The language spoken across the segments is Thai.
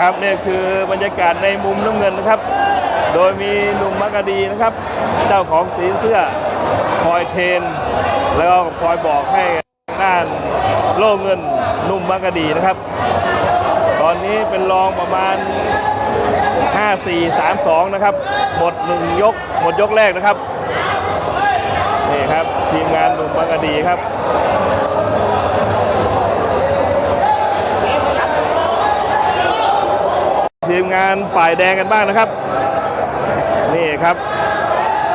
ครับเนี่ยคือบรรยากาศในมุมน้ำเงินนะครับ โดยมีหนุ่มมักกะดีนะครับ เจ้าของสีเสื้อคอยเทน แล้วก็คอยบอกให้ด้านโล่เงินนุ่มมักกะดีนะครับ ตอนนี้เป็นรองประมาณ 5 4 3 2 นะครับ หมด 1 ยก หมดยกแรกนะครับ นี่ครับ ทีมงานหนุ่มมักกะดีครับ ทีมงานฝ่ายแดงกันบ้างนะครับ นี่ครับ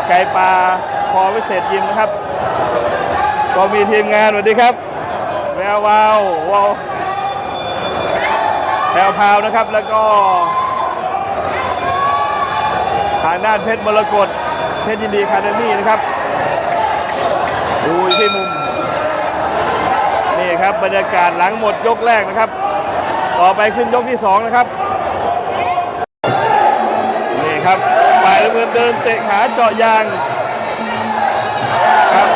ไก่ปลาพอวิเศษยิมนะครับ ก็มีทีมงานสวัสดีครับ แวววาววาวแพวพาวนะครับ แล้วก็ทางด้านเพชรมรกตเพชรยินดีคาเดมี่นะครับดูที่มุม นี่ครับบรรยากาศหลังหมดยกแรกนะครับ ต่อไปขึ้นยกที่สองนะครับ ครับฝ่ายน้ำเงินเดินเตะขาเจาะยางครับ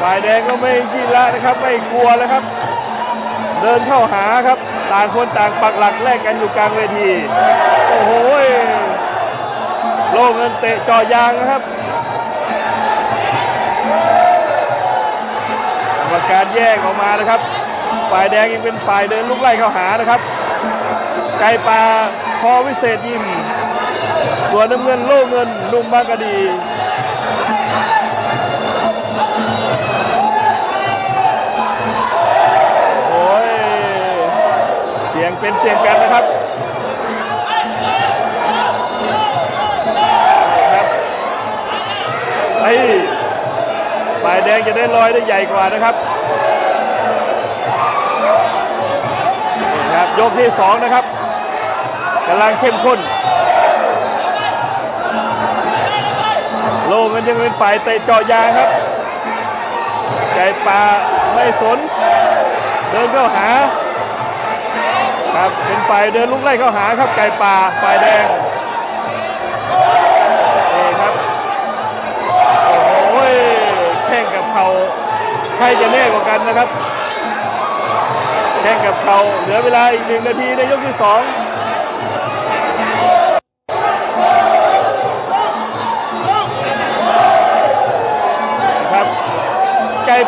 ฝ่ายแดงก็ไม่ยี่ละนะครับไม่กลัวแล้วครับ เดินเข้าหาครับ ต่างคนต่างปักหลักแลกกันอยู่กลางเวที โอ้โหโล่เงินเตะเจาะยางนะครับกรรมการแยกออกมานะครับ ฝ่ายแดงยังเป็นฝ่ายเดินลุกไล่เข้าหานะครับ ไก่ปลาพอวิเศษยิม ส่วนน้ำเงินโล่เงินนุ่มบางกะดีโอ้ยเสียงเป็นเสียงกันนะครับครับไอ้ฝ่ายแดงจะได้ลอยได้ใหญ่กว่านะครับนี่ครับยกที่สองนะครับกำลังเข้มข้น ยังเป็นฝ่ายเตะเจาะยางครับ ไก่ป่าไม่สน เดินเข้าหา ครับเป็นฝ่ายเดินลุกไล่เข้าหาครับไก่ป่าฝ่ายแดงนี่ครับ โอ้โหแข่งกับเขาใครจะแน่กว่ากันนะครับ แข่งกับเขาเหลือเวลาอีกหนึ่งนาทีในยกที่สอง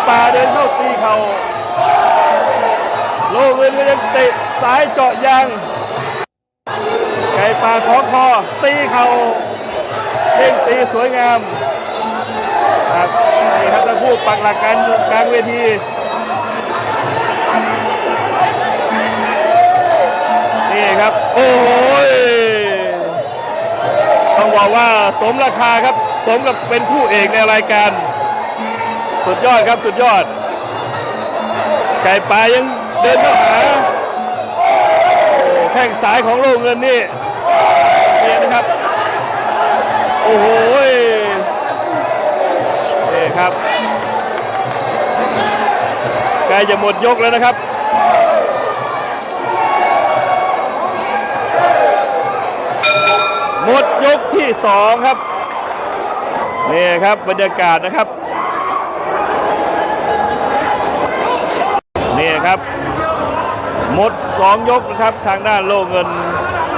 ป่าเดินเข้าตีเขาโลเงินก็ยังเตะซ้ายเจาะยาง ไก่ป่าขอคอตีเขาเด้งตีสวยงามครับนี่ครับทั้งคู่ปักหลักกันกลางเวทีนี่ครับ โอ้โหต้องบอกว่าสมราคาครับ สมกับเป็นคู่เอกในรายการ สุดยอดครับสุดยอด ไก่ปลายังเดินเข้าหาแข้งซ้ายของโลกเงินนี่เนี่ยนะครับ โอ้โหนี่ครับใกล้จะหมดยกแล้วนะครับหมดยกที่สองครับนี่ครับบรรยากาศนะครับ ครับ หมด 2 ยกนะครับ ทางด้านโลกเงิน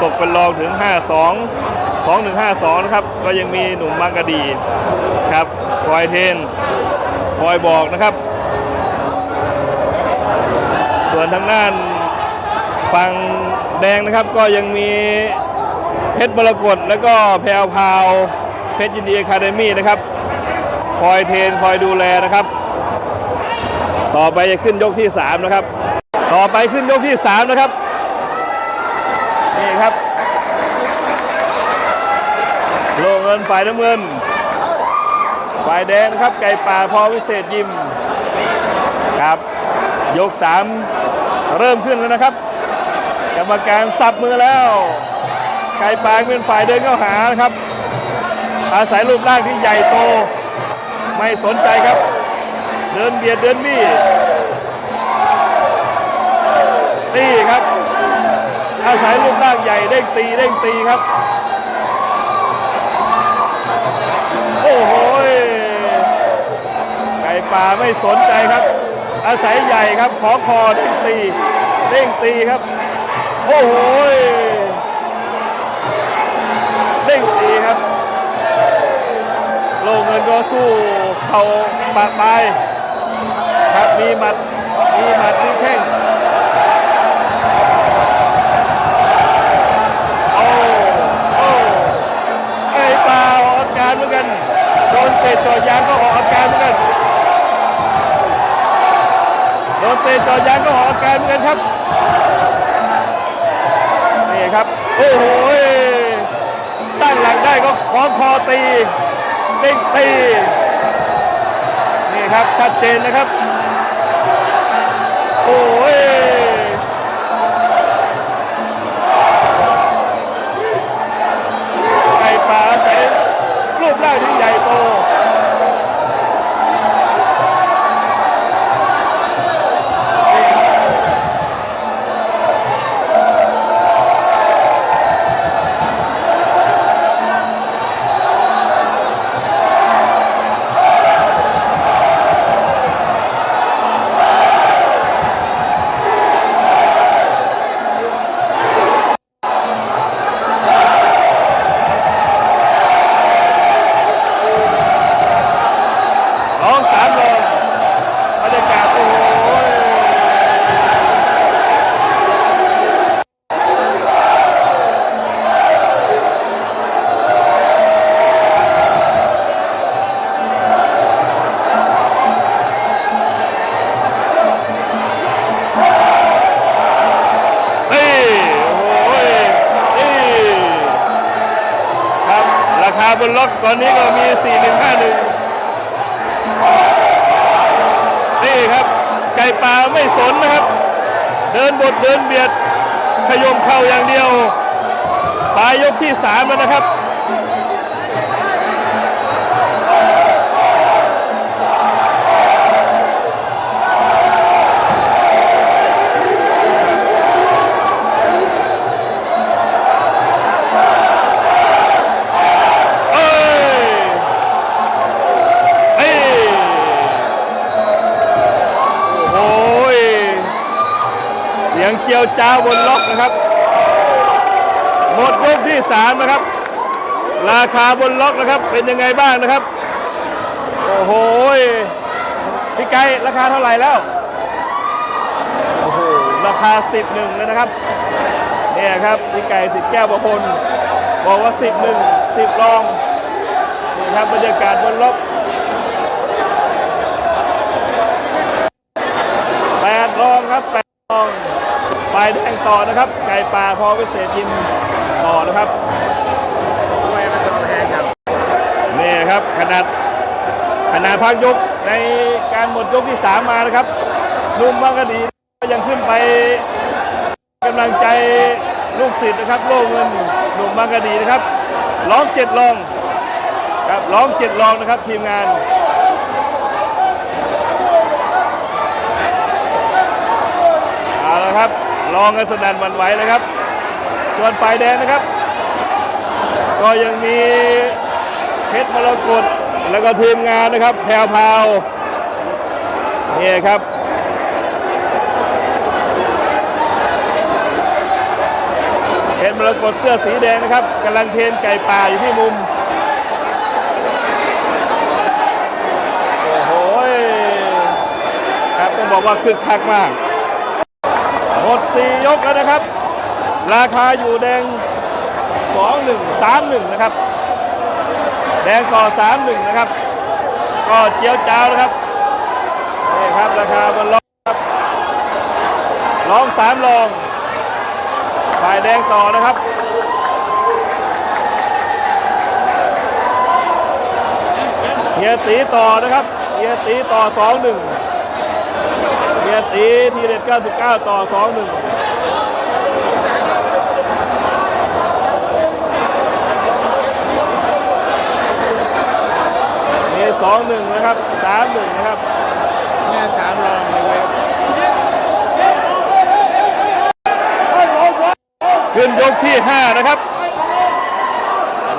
ตกเป็นรองถึง 5 2 2 1 5 2 นะครับ ก็ยังมีหนุ่มมังกรดีครับ คอยเทน คอยบอกนะครับ ส่วนทางด้านฝั่งแดงนะครับก็ยังมีเพชรมรกตแล้วก็แพรวพาว เพชรยินดีอะคาเดมี่นะครับ คอยเทนคอยดูแลนะครับ ต่อไปจะขึ้นยกที่ 3 นะครับ ต่อไปขึ้นยกที่ 3 นะครับ นี่ครับ โลเงินฝ่ายน้ำเงิน ฝ่ายแดงครับไก่ป่าพอวิเศษยิมครับ ยก 3 เริ่มขึ้นแล้วนะครับ กรรมการสับมือแล้ว ไก่ป่าเป็นฝ่ายเดินเข้าหานะครับ อาศัยรูปร่างที่ใหญ่โต ไม่สนใจครับ เดินเบียดเดินบี้ตีครับ อาศัยรูปร่างใหญ่เด้งตีเด้งตีครับ โอ้โหไก่ป่าไม่สนใจครับ อาศัยใหญ่ครับ ขอคอเด้งตีเด้งตีครับ โอ้โหเด้งตีครับ โลเงินก็สู้เข่าปากป ครับ มีหมัด มีหมัด มีแข้งโอ้โอ้ไอ้ปลาออกอาการเหมือนกัน โดนเตะจ่อยางก็ออกอาการเหมือนกัน โดนเตะจ่อยางก็ออกอาการเหมือนกันครับ นี่ครับ โอ้โห ตั้งหลักได้ก็คล้องคอตีเด้งตีนี่ครับ ชัดเจนนะครับ โอ้าคาบนล็อกตอนนี้ก็มี 4151 นี่ครับ ไก่ป่าไม่สนนะครับ เดินบดเดินเบียด ขยมเข่าอย่างเดียว ปลายยกที่สามแล้วนะครับ ยงเจียวจ้าวบนล็อกนะครับ หมดยกที่สามนะครับ ราคาบนล็อกนะครับ เป็นยังไงบ้างนะครับ โอ้โหพี่ไก่ราคาเท่าไหร่แล้วโอ้โหราคาสิบหนึ่งเลยนะครับเนี่ยครับพี่ไก่สิบแก้วประพลบอกว่าสิบหนึ่งสิบรองนี่ครับบรรยากาศบนล็อกแปดรองครับแปดรอง ปลายแดงต่อนะครับ ไก่ป่าพอวิเศษยิมต่อนะครับด้วยมันจะแพงครับนี่ครับขนาดขนาดพักยกในการหมดยกที่สามมานะครับนุ่มมังกรดีก็ยังขึ้นไปกำลังใจลูกศิษย์นะครับโล่เงินหนุ่มมังกรดีนะครับร้องเจ็ดรองครับร้องเจ็ดรองนะครับทีมงานเอาละครับ ลองกันสนั่นหวันไหวเลยครับ ส่วนฝ่ายแดงนะครับ ก็ยังมีเพชรมรกตแล้วก็ทีมงานนะครับ แพรวพาวนี่ครับเพชรมรกตเสื้อสีแดงนะครับกำลังเทนไก่ป่าอยู่ที่มุมโอ้โหครับต้องบอกว่าคึกคักมาก หมด 4 ยกแล้วนะครับ ราคาอยู่แดง 2 1 3 1 นะครับ แดงก่อ 3 1 นะครับ ก็เจียวจ้าวนะครับนี่ครับราคาบนล็อครับลองสามลองฝ่ายแดงต่อนะครับเฮียตีต่อนะครับเฮียตีต่อ 2 1 เฮียตีทีเด็ด 99 ต่อ 2 1มีสองหนึ่งนะครับสามหนึ่งนะครับแม่สามรองเลยเว้ยขึ้นยกที่ห้านะครับ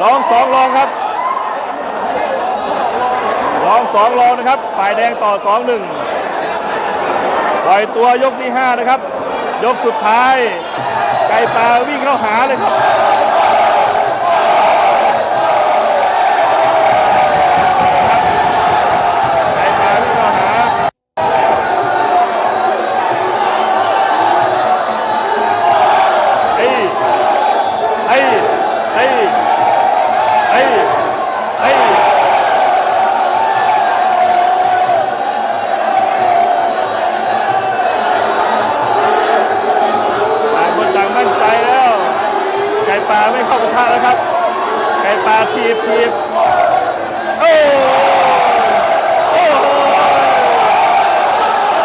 รองสองรองครับรองสองรองนะครับ ฝ่ายแดงต่อสองหนึ่ง ปล่อยตัวยกที่ห้านะครับ ยกสุดท้าย ไก่ปลาวิ่งเข้าหาเลยครับ ไม่เข้าปะทะแล้วครับไก่ป่าทีบทีบโอ้โอ้โห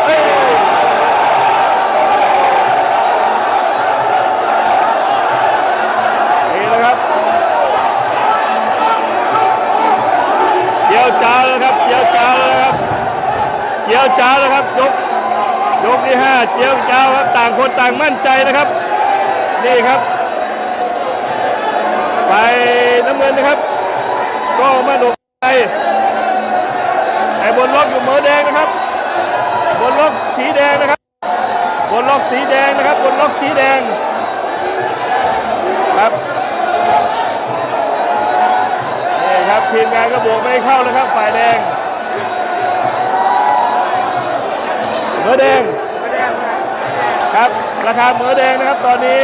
เอ้ยนี่นะครับเจียวจ้าแล้วครับเจียวจ้าแล้วครับเจียวจ้าแล้วครับยกยกที่ห้าเจียวจ้าครับต่างคนต่างมั่นใจนะครับ นี่ครับ ไปน้ำเงินนะครับก็มาดกใจไอ้บนล็อกอยู่เหมือแดงนะครับ บนล็อกสีแดงนะครับ บนล็อกสีแดงนะครับ บนล็อกสีแดงครับนี่ครับทีมงานก็บวกไม่เข้านะครับฝ่ายแดงเหมือแดงครับราคาเหมือแดงนะครับตอนนี้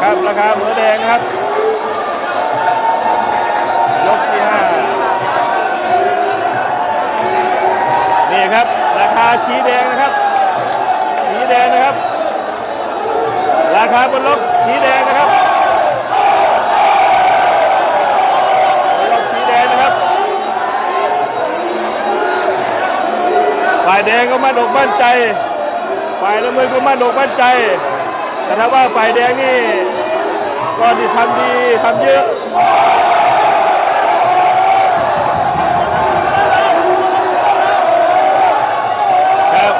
ครับราคาหมือแดงนะครับยกที่ห้านี่ครับ ราคาชี้แดงนะครับสีแดงนะครับ ราคาบนล็อกสีแดงนะครับล็อกสีแดงนะครับฝ่ายแดงก็มั่นอกมั่นใจฝ่ายน้ำเงินก็มั่นอกมั่นใจ แต่ถ้าว่าฝ่ายแดงนี่ก็ที่ทำดีทำเยอะครับ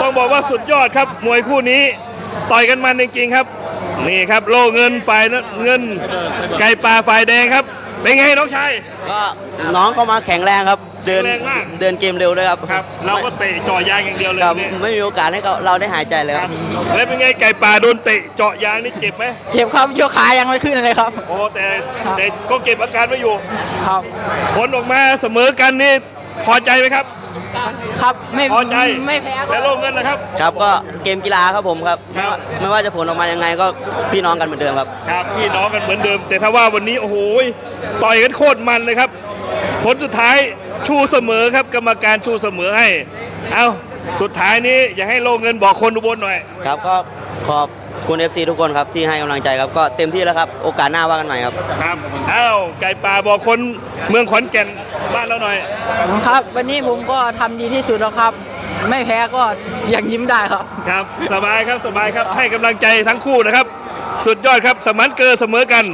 ต้องบอกว่าสุดยอดครับมวยคู่นี้ต่อยกันมันจริงๆครับ นี่ครับโล่เงินฝ่ายเงิน ไก่ป่าฝ่ายแดงครับ เป็นไงน้องชายก็น้องเข้ามาแข็งแรงครับ เดินแรงมากเดินเกมเร็วด้วยครับครับ เราก็เตะเจาะยางอย่างเดียวเลยครับเนี่ยไม่มีโอกาสให้เขาเราได้หายใจเลยคครัรับบแล้วเป็นไงไก่ป่าโดนเตะเจาะยางนี่เจ็บไหมเจ็บครับยกขายังไม่ขึ้นเลยครับ โอ้แต่แต่ก็เก็บอาการไว้อยู่ ครับ ผลออกมาเสมอกันนี่พอใจไหมครับ ครับไม่พอใจไม่แพ้และโล่เงินนะครับ ครับก็เกมกีฬาครับผมครับครับไม่ว่าจะผลออกมายังไงก็พี่น้องกันเหมือนเดิมครับ ครับพี่น้องกันเหมือนเดิม แต่ถ้าว่าวันนี้โอ้โหต่อยกันโคตรมันเลยครับ ผลสุดท้าย ชูเสมอครับกรรมการชูเสมอให้ เอาสุดท้ายนี้อย่าให้โลเงินบอกคนอุบลหน่อย ครับก็ขอบคุณ FC ทุกคนครับที่ให้กำลังใจครับก็เต็มที่แล้วครับ โอกาสหน้าว่ากันใหม่ครับ ครับเอาไก่ป่าบอกคนเมืองขอนแก่นบ้านเราหน่อย ครับ วันนี้ผมก็ทำดีที่สุดแล้วครับ ไม่แพ้ก็ยังยิ้มได้ครับ ครับ สบายครับสบายครับให้กำลังใจทั้งคู่นะครับ สุดยอดครับ สมันเกอร์เสมอกัน